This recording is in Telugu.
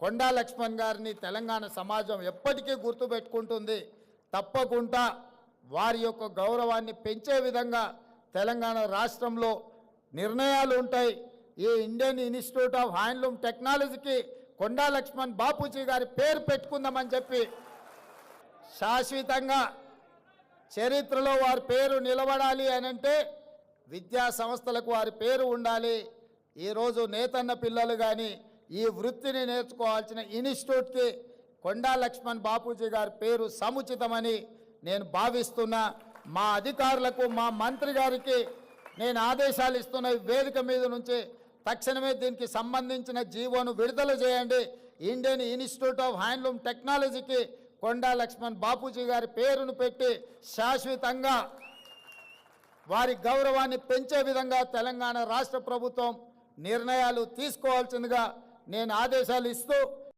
కొండా లక్ష్మణ్ గారిని తెలంగాణ సమాజం ఎప్పటికీ గుర్తుపెట్టుకుంటుంది. తప్పకుండా వారి యొక్క గౌరవాన్ని పెంచే విధంగా తెలంగాణ రాష్ట్రంలో నిర్ణయాలు ఉంటాయి. ఈ ఇండియన్ ఇన్స్టిట్యూట్ ఆఫ్ హ్యాండ్లూమ్ టెక్నాలజీకి కొండా లక్ష్మణ్ బాపూజీ గారి పేరు పెట్టుకుందామని చెప్పి శాశ్వతంగా చరిత్రలో వారి పేరు నిలబడాలి అని అంటే విద్యా సంస్థలకు వారి పేరు ఉండాలి. ఈరోజు నేతన్న పిల్లలు కానీ ఈ వృత్తిని నేర్చుకోవాల్సిన ఇన్స్టిట్యూట్కి కొండా లక్ష్మణ్ బాపూజీ గారి పేరు సముచితమని నేను భావిస్తున్నా. మా అధికారులకు మా మంత్రి గారికి నేను ఆదేశాలు ఇస్తున్న వేదిక మీద నుంచి తక్షణమే దీనికి సంబంధించిన జీవోను విడుదల చేయండి. ఇండియన్ ఇన్స్టిట్యూట్ ఆఫ్ హ్యాండ్లూమ్ టెక్నాలజీకి కొండా లక్ష్మణ్ బాపూజీ గారి పేరును పెట్టి శాశ్వతంగా వారి గౌరవాన్ని పెంచే విధంగా తెలంగాణ రాష్ట్ర ప్రభుత్వం నిర్ణయాలు తీసుకోవాల్సిందిగా నేను ఆదేశాలు ఇస్తూ